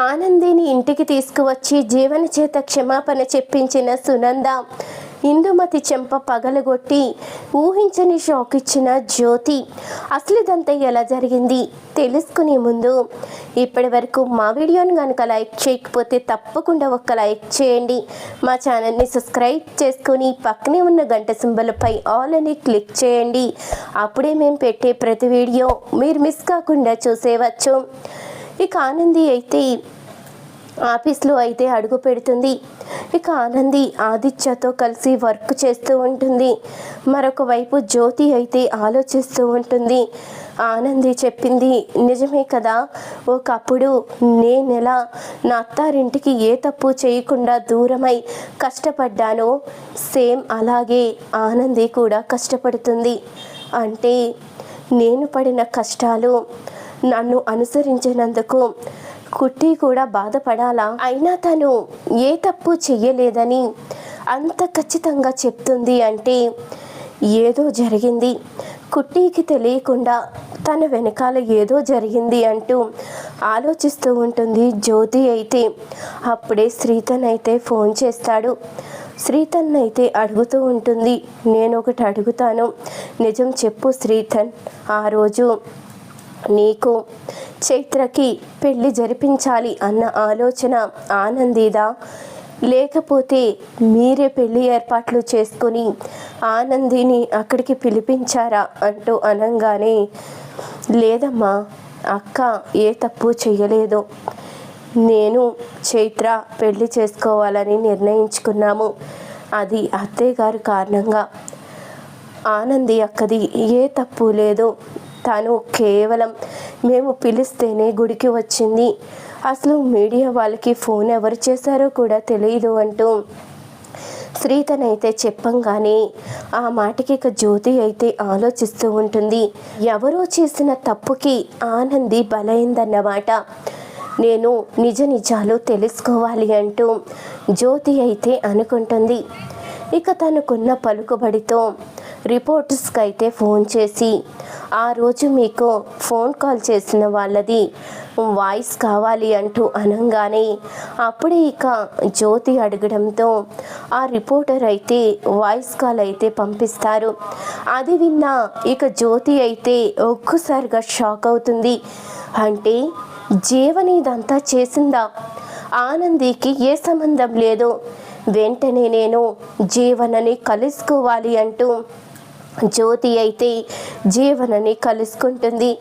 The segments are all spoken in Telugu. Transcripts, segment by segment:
ఆనందిని ఇంటికి తీసుకువచ్చి జీవన చేత క్షమాపణ చెప్పించిన సునంద ఇందుమతి చెంప పగలగొట్టి ఊహించని షాక్ ఇచ్చిన జ్యోతి అసలు ఇదంతా ఎలా జరిగింది? తెలుసుకునే ముందు ఇప్పటి వరకు మా వీడియోని కనుక లైక్ చేయకపోతే తప్పకుండా ఒక్క లైక్ చేయండి. మా ఛానల్ని సబ్స్క్రైబ్ చేసుకొని పక్కనే ఉన్న గంట సింబల్పై ఆల్ అని క్లిక్ చేయండి. అప్పుడే మేము పెట్టే ప్రతి వీడియో మీరు మిస్ కాకుండా చూసేవచ్చు ఇక ఆనంది అయితే ఆఫీస్లో అయితే అడుగు పెడుతుంది. ఇక ఆనంది ఆదిత్యతో కలిసి వర్క్ చేస్తూ ఉంటుంది. మరొక వైపు జ్యోతి అయితే ఆలోచిస్తూ ఉంటుంది. ఆనంది చెప్పింది నిజమే కదా ఒకప్పుడు నేనెలా నా అత్తారింటికి ఏ తప్పు చేయకుండా దూరమై కష్టపడ్డానో సేమ్ అలాగే ఆనంది కూడా కష్టపడుతుంది. అంటే నేను పడిన కష్టాలు నన్ను అనుసరించినందుకు కుట్టి కూడా బాధపడాలా? అయినా తను ఏ తప్పు చెయ్యలేదని అంత ఖచ్చితంగా చెప్తుంది అంటే ఏదో జరిగింది. కుట్టీకి తెలియకుండా తన వెనకాల ఏదో జరిగింది అంటూ ఆలోచిస్తూ ఉంటుంది జ్యోతి అయితే. అప్పుడే శ్రీతన్ అయితే ఫోన్ చేస్తాడు. శ్రీతన్ అయితే అడుగుతూ ఉంటుంది నేను ఒకటి అడుగుతాను. నిజం చెప్పు శ్రీతన్. ఆ రోజు నీకు చైత్రకి పెళ్ళి జరిపించాలి అన్న ఆలోచన ఆనందిదా? లేకపోతే మీరే పెళ్ళి ఏర్పాట్లు చేసుకొని ఆనందిని అక్కడికి పిలిపించారా అంటూ అనగానే లేదమ్మా అక్క ఏ తప్పు చేయలేదు నేను చైత్ర పెళ్ళి చేసుకోవాలని నిర్ణయించుకున్నాము. అది అత్తయ్య గారి కారణంగా. ఆనంది అక్కది ఏ తప్పు లేదు. తను కేవలం మేము పిలిస్తేనే గుడికి వచ్చింది. అసలు మీడియా వాళ్ళకి ఫోన్ ఎవరు చేశారో కూడా తెలియదు అంటూ శ్రీతనైతే చెప్పంగానే ఆ మాటకి ఇక జ్యోతి అయితే ఆలోచిస్తూ ఉంటుంది. ఎవరో చేసిన తప్పుకి ఆనంది బలైందన్నమాట. నేను నిజ నిజాలు తెలుసుకోవాలి అంటూ జ్యోతి అయితే అనుకుంటుంది. ఇక తనకున్న పలుకుబడితో రిపోర్టర్స్కి అయితే ఫోన్ చేసి ఆ రోజు మీకు ఫోన్ కాల్ చేసిన వాళ్ళది వాయిస్ కావాలి అంటూ అనగానే అప్పుడే ఇక జ్యోతి అడగడంతో ఆ రిపోర్టర్ అయితే వాయిస్ కాల్ అయితే పంపిస్తారు. అది విన్న ఇక జ్యోతి అయితే ఒక్కసారిగా షాక్ అవుతుంది. అంటే జీవని ఇదంతా చేసిందా? ఆనందికి ఏ సంబంధం లేదు. వెంటనే నేను జీవనని కలుసుకోవాలి అంటూ జ్యోతి అయితే జీవనని కలుసుకుంటుంది.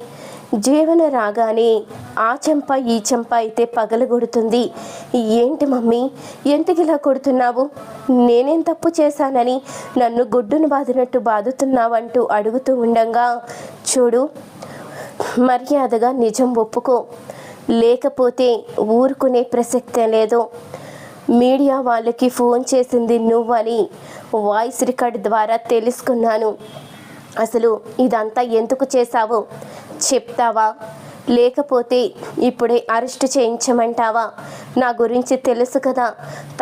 జీవన రాగానే ఆ చెంప ఈ చెంప అయితే పగలగొడుతుంది. ఏంటి మమ్మీ ఎందుకు ఇలా కొడుతున్నావు? నేనేం తప్పు చేశానని నన్ను గుడ్డును బాదినట్టు బాదుతున్నావంటూ అడుగుతూ ఉండగా. చూడు మర్యాదగా నిజం ఒప్పుకో. లేకపోతే ఊరుకునే ప్రసక్తే లేదు. మీడియా వాళ్ళకి ఫోన్ చేసింది నువ్వని. వాయిస్ రికార్డ్ ద్వారా తెలుసుకున్నాను. అసలు ఇదంతా ఎందుకు చేశావు? చెప్తావా? లేకపోతే ఇప్పుడే అరెస్ట్ చేయించమంటావా? నా గురించి తెలుసు కదా.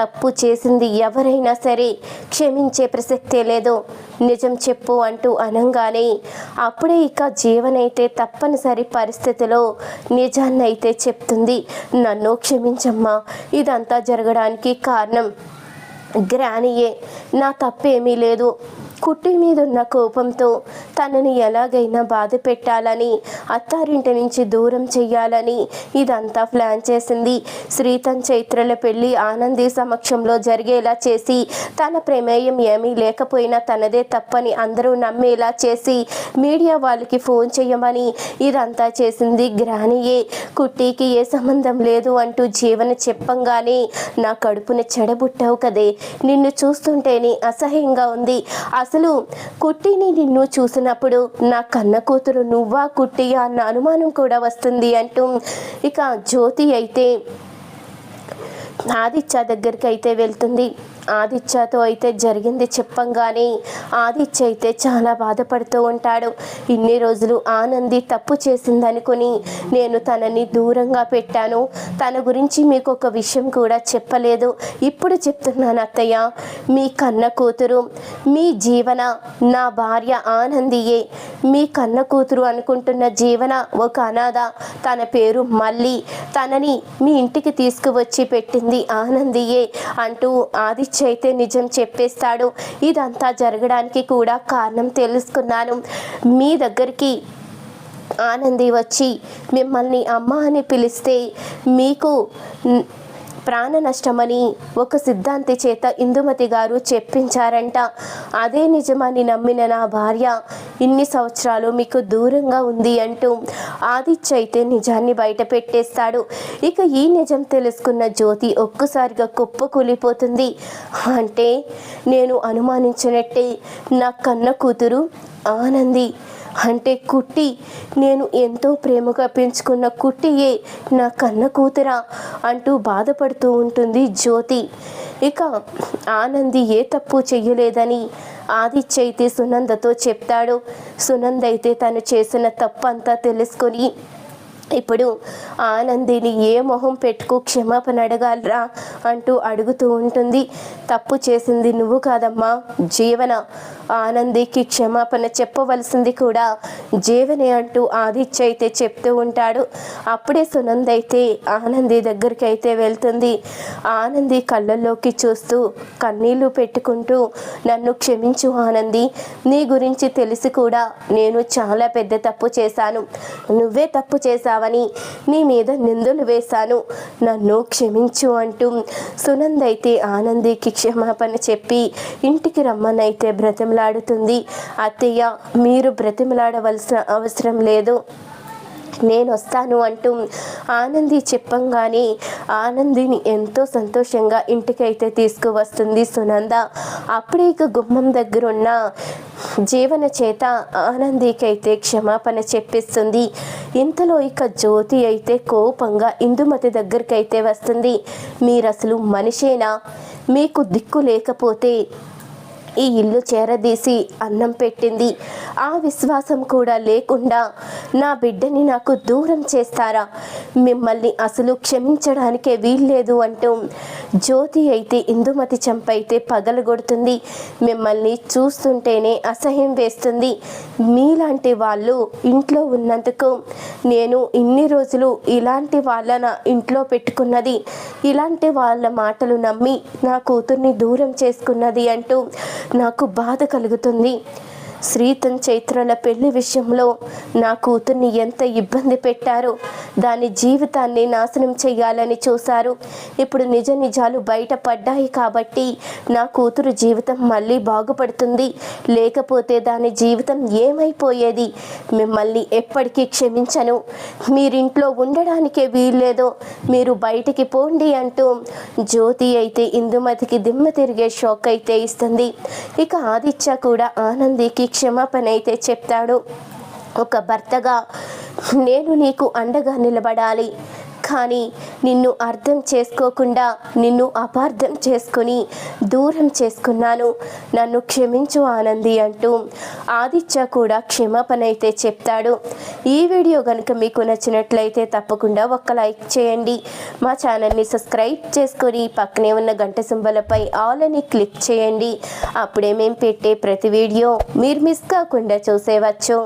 తప్పు చేసింది ఎవరైనా సరే క్షమించే ప్రసక్తే లేదు. నిజం చెప్పు అంటూ అనంగానే అప్పుడే ఇక జీవనైతే తప్పనిసరి పరిస్థితిలో నిజాన్నైతే చెప్తుంది. నన్ను క్షమించమ్మా. ఇదంతా జరగడానికి కారణం గ్రానీయే. నా తప్పేమీ లేదు. కుట్టి మీద ఉన్న కోపంతో తనని ఎలాగైనా బాధ పెట్టాలని అత్తారింటి నుంచి దూరం చెయ్యాలని ఇదంతా ప్లాన్ చేసింది. శ్రీతన్ చైత్రల పెళ్ళి ఆనంది సమక్షంలో జరిగేలా చేసి తన ప్రమేయం ఏమీ లేకపోయినా తనదే తప్పని అందరూ నమ్మేలా చేసి మీడియా వాళ్ళకి ఫోన్ చేయమని ఇదంతా చేసింది గ్రానియే. కుట్టికి ఏ సంబంధం లేదు అంటూ జీవన చెప్పంగానే నా కడుపున చెడబుట్టావు కదే. నిన్ను చూస్తుంటేనే అసహ్యంగా ఉంది. అసలు కుట్టిని నిన్ను చూసిన చూసినప్పుడు నా కన్న కూతురు నువ్వా కుట్టియా అన్న అనుమానం కూడా వస్తుంది అంటూ ఇక జ్యోతి అయితే ఆదిత్య దగ్గరికి అయితే వెళ్తుంది. ఆదిత్యతో అయితే జరిగింది చెప్పంగానే ఆదిత్య అయితే చాలా బాధపడుతూ ఉంటాడు. ఇన్ని రోజులు ఆనంది తప్పు చేసిందనుకుని నేను తనని దూరంగా పెట్టాను. తన గురించి మీకు ఒక విషయం కూడా చెప్పలేదు. ఇప్పుడు చెప్తున్నాను అత్తయ్య మీ కన్న కూతురు మీ జీవన నా భార్య ఆనందియే. మీ కన్న కూతురు అనుకుంటున్న జీవన ఒక అనాథ తన పేరు మళ్ళీ తనని మీ ఇంటికి తీసుకువచ్చి పెట్టింది ఆనందియే అంటూ ఆదిత్య అయితే నిజం చెప్పేస్తాడు. ఇదంతా జరగడానికి కూడా కారణం తెలుసుకున్నాను. మీ దగ్గరికి ఆనంది వచ్చి మిమ్మల్ని అమ్మ అని పిలిస్తే మీకు ప్రాణ నష్టమని ఒక సిద్ధాంతి చేత ఇందుమతి గారు చెప్పించారంట. అదే నిజమని నమ్మిన నా భార్య ఇన్ని సంవత్సరాలు మీకు దూరంగా ఉంది అంటూ ఆదిత్య అయితే నిజాన్ని బయట పెట్టేస్తాడు. ఇక ఈ నిజం తెలుసుకున్న జ్యోతి ఒక్కసారిగా కుప్పకూలిపోతుంది అంటే నేను అనుమానించినట్టే నా కన్న కూతురు ఆనంది. అంటే కుట్టి నేను ఎంతో ప్రేమగా పెంచుకున్న కుట్టియే నా కన్న కూతురా అంటూ బాధపడుతూ ఉంటుంది జ్యోతి. ఇక ఆనంది ఏ తప్పు చెయ్యలేదని ఆదిత్య అయితే సునందతో చెప్తాడు. సునంద అయితే తను చేసిన తప్పంతా తెలుసుకొని ఇప్పుడు ఆనందిని ఏ మొహం పెట్టుకు క్షమాపణ అడగాలరా అంటూ అడుగుతూ ఉంటుంది. తప్పు చేసింది నువ్వు కాదమ్మా జీవన. ఆనందికి క్షమాపణ చెప్పవలసింది కూడా జీవనే అంటూ ఆదిత్య అయితే చెప్తూ ఉంటాడు. అప్పుడే సునంద్ అయితే ఆనంది దగ్గరికి అయితే వెళ్తుంది. ఆనంది కళ్ళల్లోకి చూస్తూ కన్నీళ్ళు పెట్టుకుంటూ నన్ను క్షమించు ఆనంది. నీ గురించి తెలిసి కూడా నేను చాలా పెద్ద తప్పు చేశాను. నువ్వే తప్పు చేశావని నీ మీద నిందలు వేశాను. నన్ను క్షమించు అంటూ సునంద్ అయితే ఆనందికి క్షమాపణ చెప్పి ఇంటికి రమ్మనైతే బ్రతిమలాడుతుంది అత్తయ్య మీరు బ్రతిమలాడవలసిన అవసరం లేదు. నేను వస్తాను అంటూ ఆనంది చెప్పంగానే ఆనందిని ఎంతో సంతోషంగా ఇంటికైతే తీసుకువస్తుంది సునంద. అప్పుడే ఇక గుమ్మం దగ్గర ఉన్న జీవన చేత ఆనందికైతే క్షమాపణ చెప్పిస్తుంది. ఇంతలో ఇక జ్యోతి అయితే కోపంగా ఇందుమతి దగ్గరికి అయితే వస్తుంది. మీరు అసలు మనిషేనా? మీకు దిక్కు లేకపోతే ఈ ఇల్లు చేరదీసి అన్నం పెట్టింది. ఆ విశ్వాసం కూడా లేకుండా నా బిడ్డని నాకు దూరం చేస్తారా? మిమ్మల్ని అసలు క్షమించడానికే వీల్లేదు అంటూ జ్యోతి అయితే ఇందుమతి చంపైతే పగలగొడుతుంది. మిమ్మల్ని చూస్తుంటేనే అసహ్యం వేస్తుంది. మీలాంటి వాళ్ళు ఇంట్లో ఉన్నందుకు నేను ఇన్ని రోజులు ఇలాంటి వాళ్ళ ఇంట్లో పెట్టుకున్నది. ఇలాంటి వాళ్ళ మాటలు నమ్మి నా కూతుర్ని దూరం చేసుకున్నది అంటూ నాకు బాధ కలుగుతుంది. శ్రీతన్ చైత్రల పెళ్ళి విషయంలో నా కూతుర్ని ఎంత ఇబ్బంది పెట్టారో దాని జీవితాన్ని నాశనం చేయాలని చూశారు. ఇప్పుడు నిజ నిజాలు బయటపడ్డాయి కాబట్టి నా కూతురు జీవితం మళ్ళీ బాగుపడుతుంది. లేకపోతే దాని జీవితం ఏమైపోయేది? మిమ్మల్ని ఎప్పటికీ క్షమించను. మీరింట్లో ఉండడానికే వీల్లేదో. మీరు బయటికి పోండి అంటూ జ్యోతి అయితే ఇందుమతికి దిమ్మ తిరిగే షాక్ అయితే ఇస్తుంది. ఇక ఆదిత్య కూడా ఆనందికి క్షమాపణ అయితే చెప్తాడు. ఒక భర్తగా నేను నీకు అండగా నిలబడాలి. కానీ నిన్ను అర్థం చేసుకోకుండా నిన్ను అపార్థం చేసుకుని దూరం చేసుకున్నాను. నన్ను క్షమించు ఆనంది అంటూ ఆదిత్య కూడా క్షమాపణ అయితే చెప్తాడు. ఈ వీడియో కనుక మీకు నచ్చినట్లయితే తప్పకుండా ఒక్క లైక్ చేయండి. మా ఛానల్ని సబ్స్క్రైబ్ చేసుకొని పక్కనే ఉన్న గంట సింబలపై ఆల్ అని క్లిక్ చేయండి. అప్పుడే మేము పెట్టే ప్రతి వీడియో మీరు మిస్ కాకుండా చూసేవచ్చు.